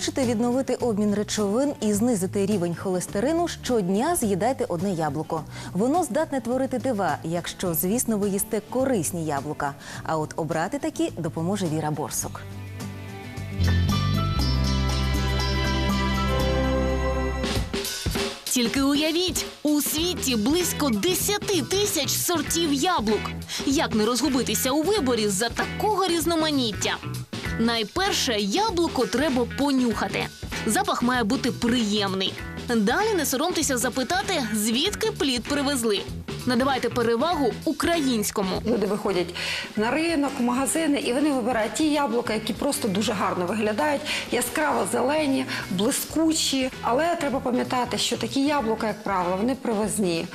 Хочете відновити обмін речовин і знизити рівень холестерину? Щодня з'їдайте одне яблуко. Воно здатне творити дива, якщо, звісно, ви їсте корисні яблука. А от обрати такі допоможе Віра Борсук. Тільки уявіть, у світі близько 10 тисяч сортів яблук. Як не розгубитися у виборі за такого різноманіття? Найперше яблуко треба понюхати. Запах має бути приємний. Далі не соромтеся запитати, звідки плід привезли. Надавайте перевагу українському. Люди виходять на ринок, в магазини, і вони вибирають ті яблука, які просто дуже гарно виглядають, яскраво зелені, блискучі. Але треба пам'ятати, що такі яблука, як правило, вони привозні.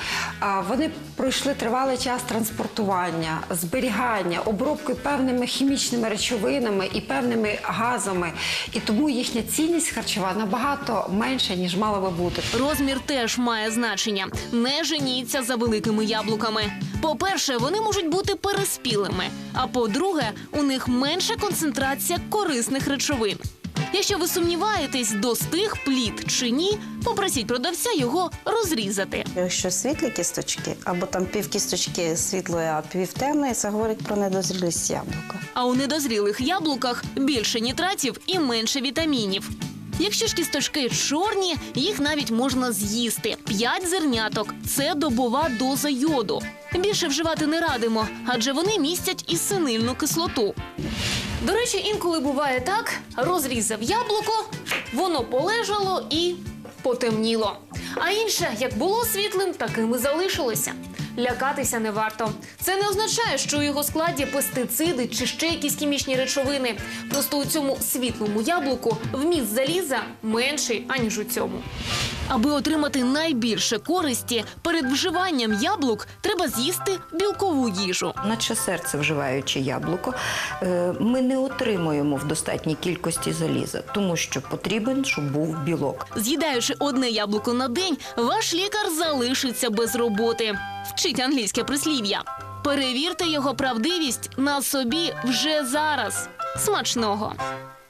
Вони пройшли тривалий час транспортування, зберігання, обробки певними хімічними речовинами і певними газами. І тому їхня цінність харчова набагато менша, ніж мала би бути. Розмір теж має значення. Не женіться за великими яблуками. По-перше, вони можуть бути переспілими. А по-друге, у них менша концентрація корисних речовин. Якщо ви сумніваєтесь, достиг плід чи ні, попросіть продавця його розрізати. Якщо світлі кісточки, або там пів кісточки світлої, а пів темної, це говорить про недозрілість яблука. А у недозрілих яблуках більше нітратів і менше вітамінів. Якщо ж кісточки чорні, їх навіть можна з'їсти. П'ять зерняток це добова доза йоду. Більше вживати не радимо, адже вони містять і синильну кислоту. До речі, інколи буває так: розрізав яблуко, воно полежало і потемніло. А інше, як було світлим, таким і залишилося. Лякатися не варто. Це не означає, що у його складі пестициди чи ще якісь хімічні речовини. Просто у цьому світлому яблуку вміст заліза менший, аніж у цьому. Аби отримати найбільше користі, перед вживанням яблук треба з'їсти білкову їжу. Наче серце вживаючи яблуко, е, ми не отримуємо в достатній кількості заліза, тому що потрібен, щоб був білок. З'їдаючи одне яблуко на день, ваш лікар залишиться без роботи. Вчить англійське прислів'я. Перевірте його правдивість на собі вже зараз. Смачного!